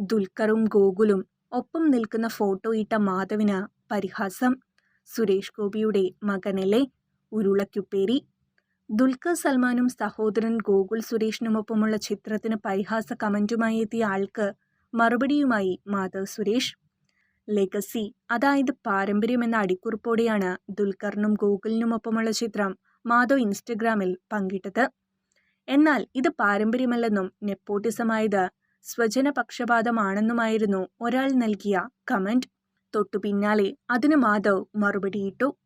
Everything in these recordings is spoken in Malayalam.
ദുൽഖറും ഗോകുലും ഒപ്പം നിൽക്കുന്ന ഫോട്ടോ ഇട്ട മാധവിന് പരിഹാസം. സുരേഷ് ഗോപിയുടെ മകനല്ലേ ഉരുളക്കുപ്പേരി. ദുൽഖർ സൽമാനും സഹോദരൻ ഗോകുൽ സുരേഷിനുമൊപ്പമുള്ള ചിത്രത്തിന് പരിഹാസ കമന്റുമായി എത്തിയ ആൾക്ക് മറുപടിയുമായി മാധവ് സുരേഷ്. ലെഗസി അതായത് പാരമ്പര്യം എന്ന അടിക്കുറിപ്പോടെയാണ് ദുൽഖറിനും ഗോകുലിനുമൊപ്പമുള്ള ചിത്രം മാധവ് ഇൻസ്റ്റഗ്രാമിൽ പങ്കിട്ടത്. എന്നാൽ ഇത് പാരമ്പര്യമല്ലെന്നും നെപ്പോട്ടിസമായത് സ്വജനപക്ഷപാതമാണെന്നുമായിരുന്നു ഒരാൾ നൽകിയ കമന്റ്. തൊട്ടു പിന്നാലെ അതിന് മാധവ് മറുപടിയിട്ടു.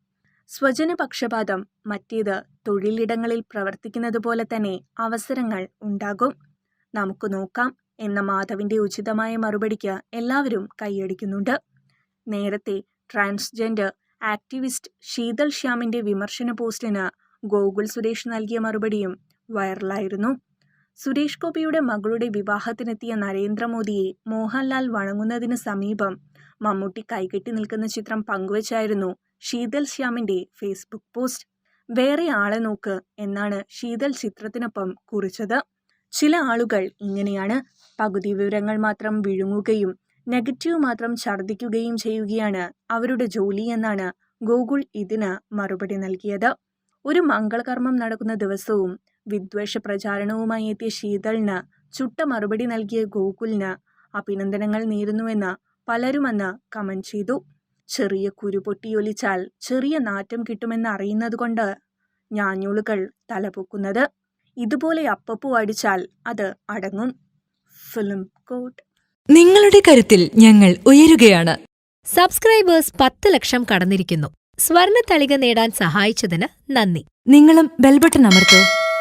സ്വജനപക്ഷപാതം മറ്റേത് തൊഴിലിടങ്ങളിൽ പ്രവർത്തിക്കുന്നത് പോലെ തന്നെ അവസരങ്ങൾ ഉണ്ടാകും. നമുക്ക് നോക്കാം എന്ന മാധവിന്റെ ഉചിതമായ മറുപടിക്ക് എല്ലാവരും കൈയടിക്കുന്നുണ്ട്. നേരത്തെ ട്രാൻസ്ജെൻഡർ ആക്ടിവിസ്റ്റ് ശീതൾ ശ്യാമിന്റെ വിമർശന പോസ്റ്റിന് ഗോകുൽ സുരേഷ് നൽകിയ മറുപടിയും വൈറലായിരുന്നു. സുരേഷ് ഗോപിയുടെ മകളുടെ വിവാഹത്തിനെത്തിയ നരേന്ദ്രമോദിയെ മോഹൻലാൽ വണങ്ങുന്നതിന് സമീപം മമ്മൂട്ടി കൈകെട്ടി നിൽക്കുന്ന ചിത്രം പങ്കുവച്ചായിരുന്നു ശീതൽ ശ്യാമിന്റെ ഫേസ്ബുക്ക് പോസ്റ്റ്. വേറെ ആളെ നോക്ക് എന്നാണ് ശീതൽ ചിത്രത്തിനൊപ്പം കുറിച്ചത്. ചില ആളുകൾ ഇങ്ങനെയാണ് പകുതി വിവരങ്ങൾ മാത്രം വിഴുങ്ങുകയും നെഗറ്റീവ് മാത്രം ഛർദ്ദിക്കുകയും ചെയ്യുകയാണ് അവരുടെ ജോലി എന്നാണ് ഗൂഗിൾ ഇതിന് മറുപടി നൽകിയത്. ഒരു മംഗളകർമ്മം നടക്കുന്ന ദിവസവും വിദ്വേഷ പ്രചാരണവുമായി എത്തിയ ശീതളിന് ചുട്ട മറുപടി നൽകിയ ഗോകുലിന് അഭിനന്ദനങ്ങൾ നേരുന്നുവെന്ന് പലരുമെന്ന് കമന്റ് ചെയ്തു. ചെറിയ കുരു പൊട്ടിയൊലിച്ചാൽ ചെറിയ നാറ്റം കിട്ടുമെന്ന് അറിയുന്നതുകൊണ്ട് ഞാഞ്ഞൂളുകൾ തലപൊക്കുന്നത്. ഇതുപോലെ അപ്പപ്പു അടിച്ചാൽ അത് അടങ്ങും. ഫിലിം കോട്ട് നിങ്ങളുടെ കരുത്തിൽ ഞങ്ങൾ ഉയരുകയാണ്. സബ്സ്ക്രൈബേഴ്സ് പത്ത് ലക്ഷം കടന്നിരിക്കുന്നു. സ്വർണ തളിക നേടാൻ സഹായിച്ചതിന് നന്ദി. നിങ്ങളും ബെൽബട്ടൺ അമർത്തോ.